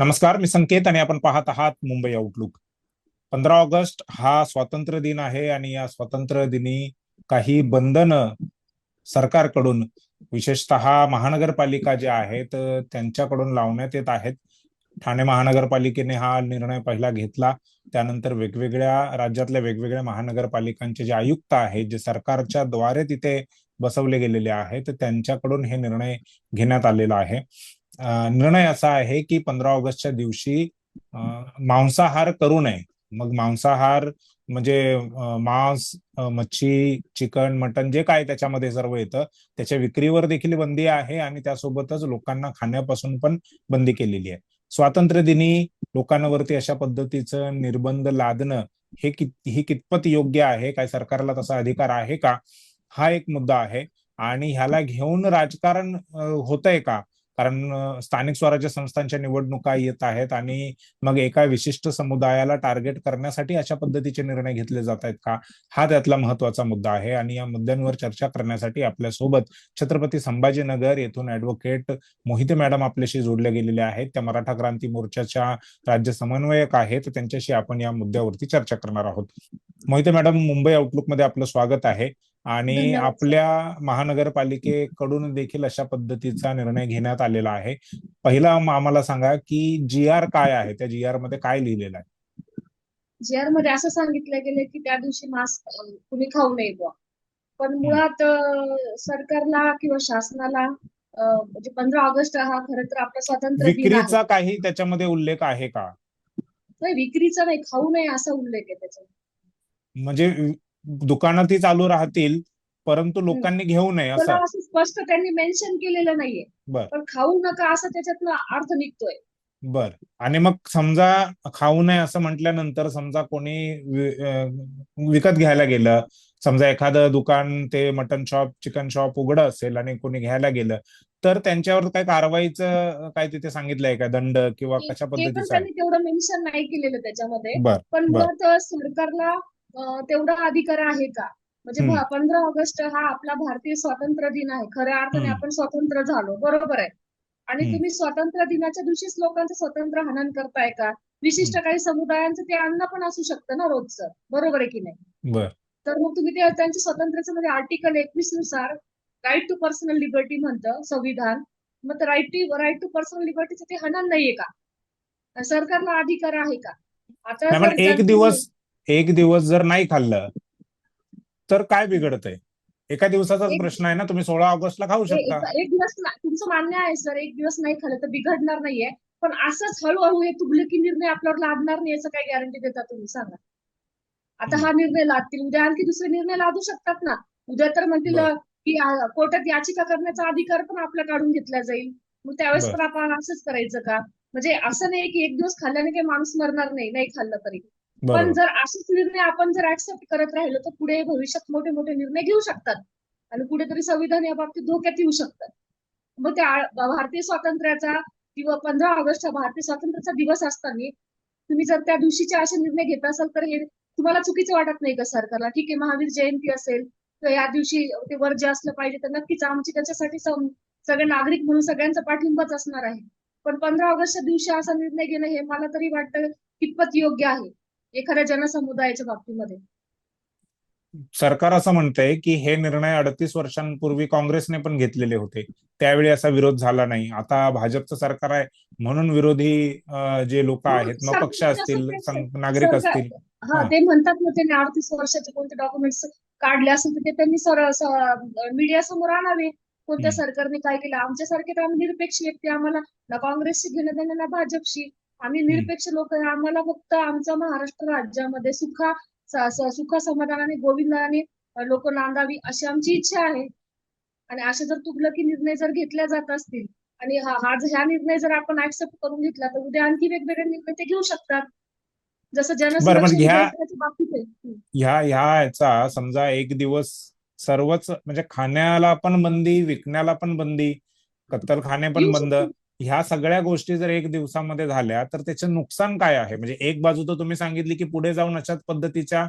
नमस्कार मी संकेत आणि आपण पाहत आहात मुंबई आउटलुक पंधरा ऑगस्ट हा स्वातंत्र्य दिन आहे आणि या स्वातंत्र्य दिनी काही बंधनं सरकारकडून विशेषतः महानगरपालिका ज्या आहेत त्यांच्याकडून लावण्यात येत आहेत. ठाणे महानगरपालिकेने हा निर्णय पहिला घेतला. त्यानंतर वेगवेगळ्या राज्यातल्या वेगवेगळ्या महानगरपालिकांचे जे आयुक्त आहेत जे सरकारच्या द्वारे तिथे बसवले गेलेले आहेत त्यांच्याकडून हे निर्णय घेण्यात आलेला आहे. निर्णय असा आहे की पंधरा ऑगस्टच्या दिवशी मांसाहार करू नये. मग मांसाहार म्हणजे मांस मच्छी चिकन मटन जे काय त्याच्यामध्ये सर्व येतं त्याच्या विक्रीवर देखील बंदी आहे आणि त्यासोबतच लोकांना खाण्यापासून पण बंदी केलेली आहे. स्वातंत्र्य दिनी लोकांवरती अशा पद्धतीचं निर्बंध लादणं हे कित ही कितपत योग्य आहे? काय सरकारला तसा अधिकार आहे का? हा एक मुद्दा आहे. आणि ह्याला घेऊन राजकारण होतंय का? कारण स्थानिक स्वराज्य संस्थांच्या निवडणुका येत आहेत आणि मग एका विशिष्ट समुदायाला टार्गेट करण्यासाठी अशा पद्धतीचे निर्णय घेतले जात आहेत का? हा त्यातला महत्त्वाचा मुद्दा आहे आणि या मुद्द्यांवर चर्चा करण्यासाठी आपल्यासोबत छत्रपती संभाजीनगर येथून ऍडव्होकेट मोहिते मॅडम आपल्याशी जोडले गेलेले आहेत. त्या मराठा क्रांती मोर्चाच्या राज्य समन्वयक आहेत. त्यांच्याशी आपण या मुद्द्यावरती चर्चा करणार आहोत. मोहिते मॅडम मुंबई आउटलुकमध्ये आपलं स्वागत आहे. आणि आपल्या महानगरपालिकेकडून देखील अशा पद्धतीचा निर्णय घेण्यात आलेला आहे. पहिला आम्हाला सांगा की जी आर काय आहे? त्या जी आरमध्ये काय लिहिलेलं आहे? जी आरमध्ये असं सांगितलं गेलं की त्या दिवशी मास्क तुम्ही खाऊ नये बुवा. पण मुळात सरकारला किंवा शासनाला म्हणजे पंधरा ऑगस्ट हा खरं तर आपला स्वातंत्र्य विक्रीचा काही त्याच्यामध्ये उल्लेख आहे का? नाही विक्रीचा नाही खाऊ नये असा उल्लेख आहे त्याचा म्हणजे दुकानं ती चालू राहतील परंतु लोकांनी घेऊ नये असं. असं स्पष्ट त्यांनी मेन्शन केलेलं नाहीये. पण खाऊ नका असं त्याच्यातनं अर्थ निघतोय. बर. आणि मग समजा खाऊ नये असं म्हटल्यानंतर समजा कोणी विकत घ्यायला गेलं समजा एखादं दुकान ते मटन शॉप चिकन शॉप उघडं असेल आणि कोणी घ्यायला गेलं तर त्यांच्यावर काय कारवाईचं काय तिथे सांगितलंय का? दंड किंवा कशा पद्धतीचं तेवढं मेन्शन नाही केलेलं त्याच्यामध्ये. पण मुळात सरकारला तेवढा अधिकार आहे का? म्हणजे पंधरा ऑगस्ट हा आपला भारतीय स्वातंत्र्य दिन आहे. खऱ्या अर्थाने आपण स्वतंत्र झालो. बरोबर आहे. आणि तुम्ही स्वातंत्र्य दिनाच्या दिवशीच लोकांचं स्वतंत्र हनन करताय का? विशिष्ट काही समुदायांचं ते अन्न पण असू शकतं ना रोजचं. बरोबर आहे की नाही? तर मग तुम्ही ते त्यांच्या स्वातंत्र्याचं म्हणजे आर्टिकल एकवीसनुसार राईट टू पर्सनल लिबर्टी म्हणतं संविधान. मग right to right to personal लिबर्टीचं ते हनन नाहीये का? सरकारला अधिकार आहे का? आता एक दिवस एक दिवस जर नाही खाल्लं तर काय बिघडतंय? एका दिवसाचाच प्रश्न आहे ना तुम्ही सोळा ऑगस्टला खाऊ शकता. एक दिवस तुमचं मान्य आहे सर एक दिवस नाही खाल्लं तर बिघडणार नाहीये. पण असंच हळूहळू हे तुगलकी निर्णय आपल्यावर लादणार नाही याचं काय गॅरंटी देता तुम्ही? सांगा. आता हा निर्णय लादतील. उद्या आणखी दुसरे निर्णय लादू शकतात ना? उद्या तर म्हणतील की कोर्टात याचिका करण्याचा अधिकार पण आपला काढून घेतला जाईल. मग त्यावेळेस पण आपण असंच करायचं का? म्हणजे असं नाही की एक दिवस खाल्ल्याने काही माणूस मरणार नाही नाही खाल्लं तरी. पण जर असेच निर्णय आपण जर ऍक्सेप्ट करत राहिलो तर पुढे भविष्यात मोठे मोठे निर्णय घेऊ शकतात. आणि कुठेतरी संविधान या बाबतीत धोक्यात येऊ शकतात. मग त्या भारतीय स्वातंत्र्याचा किंवा पंधरा ऑगस्ट हा भारतीय स्वातंत्र्याचा दिवस असताना तुम्ही जर त्या दिवशीचे असे निर्णय घेत असाल तर हे तुम्हाला चुकीचं वाटत नाही का सरकारला? ठीक आहे महावीर जयंती असेल तर या दिवशी ते वर्ज्य असलं पाहिजे तर नक्कीच आमची त्याच्यासाठी सगळे नागरिक म्हणून सगळ्यांचा पाठिंबाच असणार आहे. पण पंधरा ऑगस्टच्या दिवशी असा निर्णय घेणं हे मला तरी वाटतं कितपत योग्य आहे. एखाद्या जनसमुदायाच्या बाबतीमध्ये. सरकार असं म्हणतंय की हे निर्णय अडतीस वर्षांपूर्वी काँग्रेसने पण घेतलेले होते. त्यावेळी असा विरोध झाला नाही. आता भाजपचं सरकार आहे म्हणून विरोधी जे लोक आहेत मग पक्ष असतील नागरिक असतील. हा ते म्हणतात ना त्यांनी अडतीस वर्षाचे कोणते डॉक्युमेंट्स काढले असेल तर ते त्यांनी सर मीडिया समोर आणावे. कोणत्या सरकारने काय केलं? आमच्यासारखे तर आम्ही निरपेक्ष व्यक्ती. आम्हाला ना काँग्रेसशी घेणं देणं ना भाजपशी. आम्ही निरपेक्ष लोक आम्हाला फक्त आमच्या महाराष्ट्र राज्यामध्ये सुखा सुखा समाधानाने गोविंदाने लोक नांदावी अशी आमची इच्छा आहे. आणि असे जर तुगलकी निर्णय जर घेतल्या जात असतील आणि हा हा ह्या निर्णय जर आपण ऍक्सेप्ट करून घेतला तर उद्या आणखी वेगवेगळे निर्णय ते घेऊ शकतात. जसं जनसंख्या ह्या ह्या याचा समजा एक दिवस सर्वच म्हणजे खाण्याला पण बंदी विकण्याला पण बंदी कत्तलखाने पण बंद. ह्या सगळ्या गोष्टी जर एक दिवसामध्ये झाल्या तर त्याचं नुकसान काय आहे? म्हणजे एक बाजू तर तुम्ही सांगितली की पुढे जाऊन अशाच पद्धतीच्या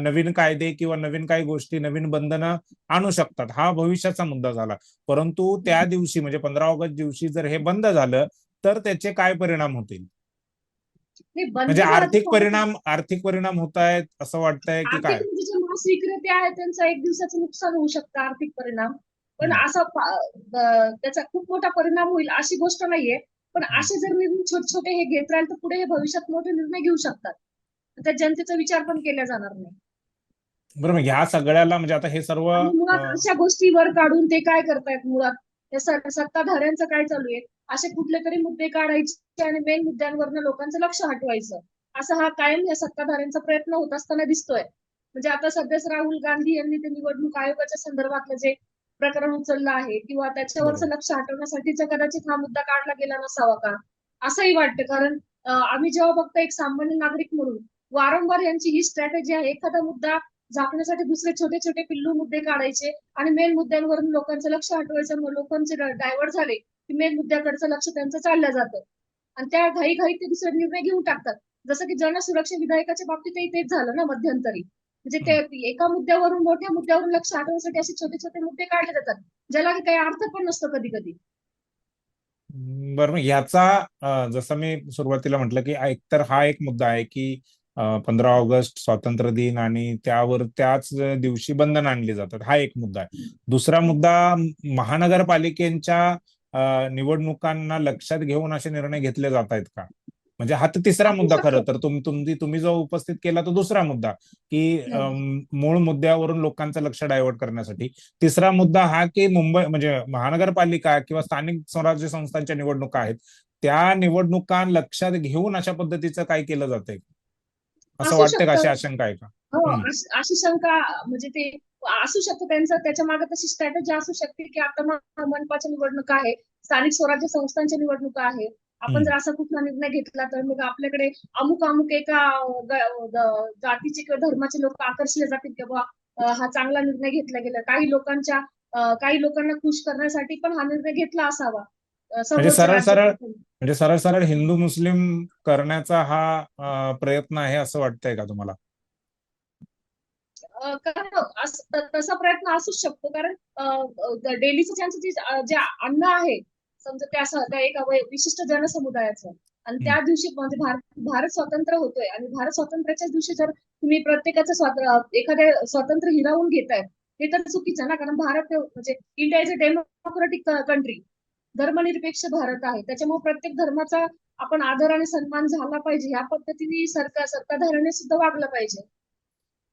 नवीन कायदे किंवा नवीन काही गोष्टी नवीन बंधनं आणू शकतात. हा भविष्याचा मुद्दा झाला. परंतु त्या दिवशी म्हणजे पंधरा ऑगस्ट दिवशी जर हे बंद झालं तर त्याचे काय परिणाम होतील? म्हणजे आर्थिक परिणाम आर्थिक परिणाम होत आहेत असं वाटतंय की काय? म्हणजे विक्रेते आहेत त्यांचं एक दिवसाचं नुकसान होऊ शकतं आर्थिक परिणाम. पण. असा त्याचा खूप मोठा परिणाम होईल अशी गोष्ट नाहीये. पण. असे जर निर्णय छोटे छोटे हे घेत राहील तर पुढे हे भविष्यात मोठे निर्णय घेऊ शकतात. त्या जनतेचा विचार पण केला जाणार नाही. बरं मग ह्या सगळ्याला म्हणजे आता हे सर्व मुळात अशा गोष्टी वर काढून ते काय करतायत मुळात? या स- सत्ताधाऱ्यांचं काय चालू आहे? असे कुठले तरी मुद्दे काढायचे आणि मेन मुद्द्यांवरनं लोकांचं लक्ष हटवायचं. असा हा कायम या सत्ताधाऱ्यांचा प्रयत्न होत असताना दिसतोय. म्हणजे आता सध्याच राहुल गांधी यांनी ते निवडणूक आयोगाच्या संदर्भातलं जे प्रकरण उचललं आहे किंवा त्याच्यावरचं लक्ष हटवण्यासाठीचा कदाचित हा मुद्दा काढला गेला नसावा का? असंही वाटतं. कारण आम्ही जेव्हा बघतो एक सामान्य नागरिक म्हणून वारंवार यांची ही स्ट्रॅटेजी आहे एखादा मुद्दा झाकण्यासाठी दुसरे छोटे छोटे पिल्लू मुद्दे काढायचे आणि मेन मुद्द्यांवरून लोकांचं लक्ष हटवायचं मग लोकांचे डायव्हर्ट झाले की मेन मुद्द्याकडचं लक्ष त्यांचं चाललं जातं. आणि त्या घाई घाई ते दुसरे निर्णय घेऊन टाकतात. जसं की जनसुरक्षा विधायकाच्या बाबतीतही तेच झालं ना मध्यंतरी. म्हणजे ते एका मुद्द्यावरून मोठ्या मुद्द्यावरून लक्ष हटवण्यासाठी असे छोटे छोटे मुद्दे काढले जातात ज्याला की काही अर्थ पण नसतो कधी कधी बरं. ह्याचा जसं मी सुरुवातीला म्हटलं की एकतर हा एक मुद्दा आहे की पंधरा ऑगस्ट स्वातंत्र्य दिन आणि त्यावर त्याच दिवशी बंधन आणली जातात. हा एक मुद्दा आहे. दुसरा मुद्दा महानगरपालिकेच्या निवडणुकांना लक्षात घेऊन असे निर्णय घेतले जात आहेत का? म्हणजे हा तर तिसरा मुद्दा खरं तर. तुम तुम्ही तुम्ही जो उपस्थित केला तो दुसरा मुद्दा की मूळ मुद्द्यावरून लोकांचं लक्ष डायव्हर्ट करण्यासाठी. तिसरा मुद्दा हा की मुंबई म्हणजे महानगरपालिका किंवा स्थानिक स्वराज्य संस्थांच्या निवडणुका आहेत त्या निवडणुका लक्षात घेऊन अशा पद्धतीचं काय केलं जातंय? असं वाटतंय का? अशी. आशंका आहे का? हो. अश- शंका म्हणजे ते असू शकतं. त्यांचं त्याच्यामागे तशी स्ट्रॅटेजी असू शकते की आता मनपाच्या निवडणुका आहे स्थानिक स्वराज्य संस्थांच्या निवडणुका आहे आपण. जर असा कुठला निर्णय घेतला तर मग आपल्याकडे अमुक अमुक एका जातीचे किंवा धर्माचे लोक आकर्षले जातील की अं, हा चांगला निर्णय घेतला गेला. काही लोकांच्या काही लोकांना खुश करण्यासाठी पण हा निर्णय घेतला असावा. म्हणजे सरळ सरळ म्हणजे सरळ सरळ हिंदू मुस्लिम करण्याचा हा प्रयत्न आहे असं वाटतंय का तुम्हाला? कारण तसा प्रयत्न असूच शकतो. कारण डेलीचं त्यांचं जे अन्न आहे समजा त्या त्या एका विशिष्ट जनसमुदायाचं. आणि त्या दिवशी म्हणजे भारत भारत स्वतंत्र होतोय. आणि भारत स्वातंत्र्याच्याच दिवशी जर तुम्ही प्रत्येकाचं स्वात एखाद्या स्वातंत्र्य हिरावून घेताय हे तर चुकीचं ना? कारण भारत म्हणजे India is a democratic country. धर्मनिरपेक्ष भारत आहे. त्याच्यामुळे प्रत्येक धर्माचा आपण आदर आणि सन्मान झाला पाहिजे. ह्या पद्धतीने सरकार सत्ताधाऱ्याने सुद्धा वागलं पाहिजे.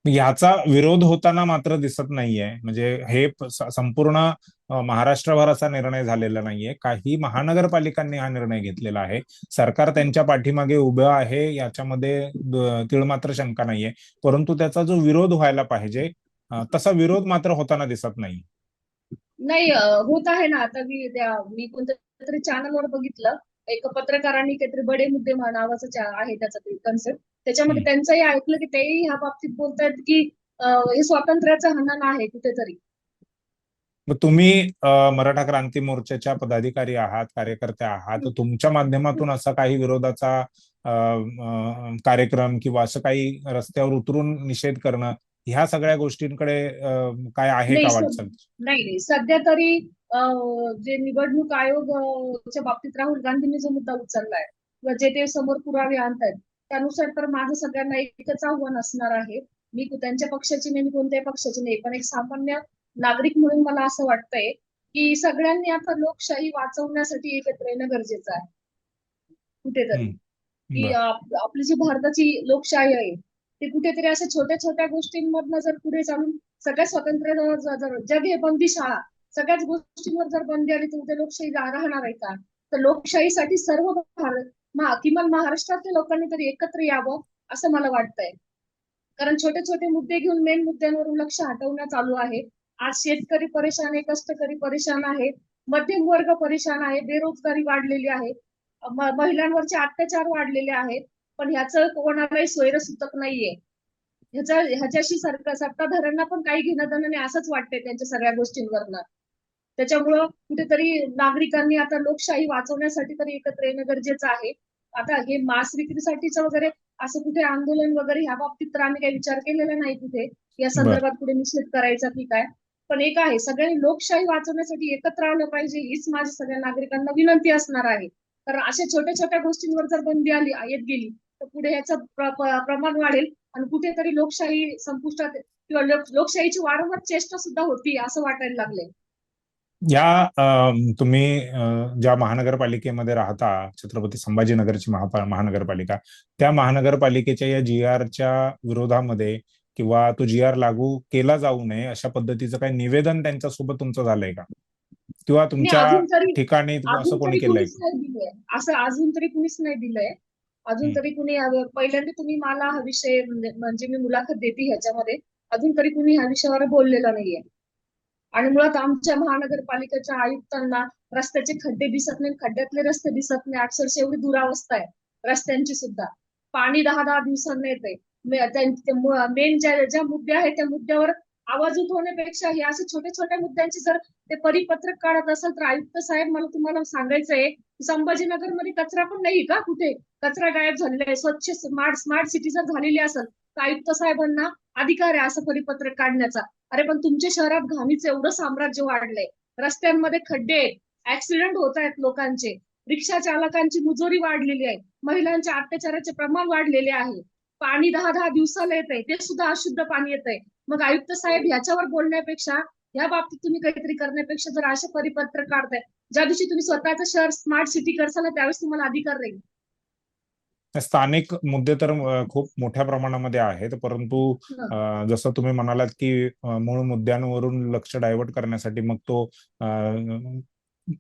याचा विरोध होताना मात्र दिसत नाहीये. म्हणजे हे संपूर्ण महाराष्ट्रभर असा निर्णय झालेला नाहीये. काही महानगरपालिकांनी हा निर्णय घेतलेला आहे. सरकार त्यांच्या पाठीमागे उभं आहे याच्यामध्ये द- तीळ मात्र शंका नाहीये. परंतु त्याचा जो विरोध व्हायला पाहिजे तसा विरोध मात्र होताना दिसत नाही. नाही होत आहे ना. आता मी त्या मी कोणत्या तरी चॅनलवर बघितलं. एका पत्रकारांनी काहीतरी बडे मुद्दे म्हणा नावाचं आहे त्याचा कन्सेप्ट त्याच्यामध्ये. त्यांचंही ऐकलं की तेही ह्या बाबतीत बोलतायत की हे स्वातंत्र्याचं हनन आहे कुठेतरी मग तुम्ही मराठा क्रांती मोर्चाच्या पदाधिकारी आहात कार्यकर्ते आहात तर तुमच्या माध्यमातून असा काही विरोधाचा कार्यक्रम किंवा असं काही रस्त्यावर उतरून निषेध करणं ह्या सगळ्या गोष्टींकडे काय आहे का. वाटचाल नाही नाही सध्या तरी जे निवडणूक आयोग अं, च्या बाबतीत राहुल गांधींनी जो मुद्दा उचललाय किंवा जे ते समोर पुरावे आणतायत त्यानुसार तर माझं सगळ्यांना एकच आव्हान असणार आहे. मी त्यांच्या पक्षाची नाही मी कोणत्याही पक्षाची नाही. पण एक सामान्य नागरिक म्हणून मला असं वाटतंय की सगळ्यांनी आता लोकशाही वाचवण्यासाठी एकत्र येणं गरजेचं आहे. कुठेतरी. की आपली जी भारताची लोकशाही आहे ती कुठेतरी अशा छोट्या छोट्या गोष्टींमधनं जर पुढे चालून सगळ्या स्वातंत्र्य जग हे बंदी शाळा सगळ्याच गोष्टींवर जर बंदी आली तर उद्या लोकशाही राहणार आहे का? तर लोकशाहीसाठी सर्व भारत किमान महाराष्ट्रातल्या लोकांनी तरी एकत्र यावं असं मला वाटतंय. कारण छोटे छोटे मुद्दे घेऊन मेन मुद्द्यांवरून लक्ष हटवणं चालू आहे. आज शेतकरी परेशान आहे कष्टकरी परेशान आहे मध्यम वर्ग परेशान आहे बेरोजगारी वाढलेली आहे. महिलांवरचे अत्याचार वाढलेले आहेत पण ह्याचं कोणालाही सोयरसूतक नाहीये. ह्याचा ह्याच्याशी सरकार सत्ताधाऱ्यांना पण काही घेणं देणं नाही असंच वाटतंय त्यांच्या सगळ्या गोष्टींवरनं. त्याच्यामुळं कुठेतरी नागरिकांनी आता लोकशाही वाचवण्यासाठी तरी एकत्र येणं गरजेचं आहे. आता हे मांस विक्रीसाठीचं वगैरे असं कुठे आंदोलन वगैरे ह्या बाबतीत तर आम्ही काही विचार केलेला नाही कुठे. या संदर्भात कुठे निषेध करायचा की काय? पण एक आहे सगळ्यांनी लोकशाही वाचवण्यासाठी एकत्र आलं पाहिजे हीच माझी सगळ्या नागरिकांना विनंती असणार आहे. कारण अशा छोट्या छोट्या गोष्टींवर जर बंदी आली येत गेली तर पुढे याचं प्र- प्र- प्रमाण वाढेल आणि कुठेतरी लोकशाही संपुष्टात किंवा लोक- लोकशाहीची वारंवार चेष्टा सुद्धा होती असं वाटायला लागलंय. या तुम्ही ज्या महानगरपालिकेमध्ये राहता छत्रपती संभाजीनगरची महापा महानगरपालिका त्या महानगरपालिकेच्या या जी आरच्या विरोधामध्ये किंवा तो जी आर लागू केला जाऊ नये अशा पद्धतीचं काही निवेदन त्यांच्यासोबत तुमचं झालंय का? किंवा तुमच्या ठिकाणी असं कोणी केलंय असं अजून तरी कुणीच नाही दिलंय. अजून. तरी कुणी पहिल्यांदा तुम्ही मला हा विषय म्हणजे म्हणजे मी मुलाखत देते ह्याच्यामध्ये. अजून तरी कुणी ह्या विषयावर बोललेलं नाहीये. आणि मुळात आमच्या महानगरपालिकेच्या आयुक्तांना रस्त्याचे खड्डे दिसत नाही खड्ड्यातले रस्ते दिसत नाही अक्षरशः एवढी दुरावस्था आहे रस्त्यांची सुद्धा. पाणी दहा दहा दिवसांना येते मेन ज्या ज्या मुद्दे आहेत त्या मुद्द्यावर आवाज उठवण्यापेक्षा हे असे छोट्या छोट्या मुद्द्यांची जर ते परिपत्रक काढत असेल तर आयुक्त साहेब मला तुम्हाला सांगायचंय संभाजीनगरमध्ये कचरा पण नाही का कुठे? कचरा गायब झालेला आहे. स्वच्छ स्मार्ट स्मार्ट सिटी जर झालेली असेल तर आयुक्त साहेबांना अधिकार आहे असं परिपत्रक काढण्याचा. अरे पण तुमच्या शहरात घाणीचं एवढं साम्राज्य वाढलंय. रस्त्यांमध्ये खड्डे ऍक्सिडेंट होत आहेत लोकांचे. रिक्षा चालकांची मुजोरी वाढलेली आहे. महिलांच्या अत्याचाराचे प्रमाण वाढलेले आहे. पाणी दहा दहा दिवसाला येत आहे ते सुद्धा अशुद्ध पाणी येत आहे मग आयुक्त साहेब ह्याच्यावर बोलण्यापेक्षा या बाबतीत तुम्ही काहीतरी करण्यापेक्षा जर असे परिपत्रक काढताय ज्या दिवशी तुम्ही स्वतःचं शहर स्मार्ट सिटी करसाल त्यावेळेस तुम्हाला अधिकार राहील. स्थानिक मुद्दे तर खूप मोठ्या प्रमाणामध्ये आहेत. परंतु जसं तुम्ही म्हणालात की मूळ मुद्द्यांवरून लक्ष डायव्हर्ट करण्यासाठी मग तो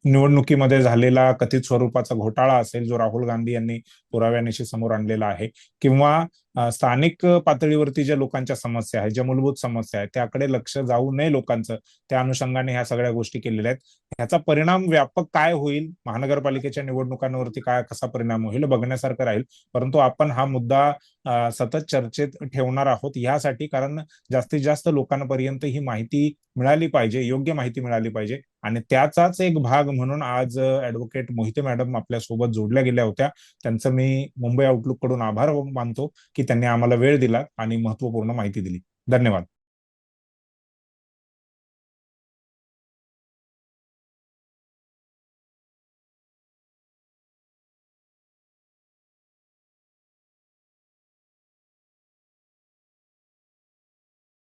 निवडणुकीमध्ये झालेला कथित स्वरूपाचा घोटाळा असेल जो राहुल गांधी यांनी पुराव्यानिशी समोर आणलेला आहे. किंवा स्थानिक पातळीवरती ज्या लोकांच्या समस्या आहेत ज्या मूलभूत समस्या आहेत त्याकडे लक्ष जाऊ नये लोकांचं. त्या अनुषंगाने ह्या सगळ्या गोष्टी केलेल्या आहेत. ह्याचा परिणाम व्यापक काय होईल? महानगरपालिकेच्या निवडणुकांवरती काय कसा परिणाम होईल? बघण्यासारखं राहील. परंतु आपण हा मुद्दा सतत चर्चेत ठेवणार आहोत यासाठी कारण जास्तीत जास्त लोकांपर्यंत ही माहिती मिळाली पाहिजे योग्य माहिती मिळाली पाहिजे. आणि त्याचाच एक भाग म्हणून आज ऍडव्होकेट मोहिते मॅडम आपल्यासोबत जोडल्या गेल्या होत्या. त्यांचं मी मुंबई आउटलुककडून आभार मानतो की त्यांनी आम्हाला वेळ दिला आणि महत्त्वपूर्ण माहिती दिली. धन्यवाद.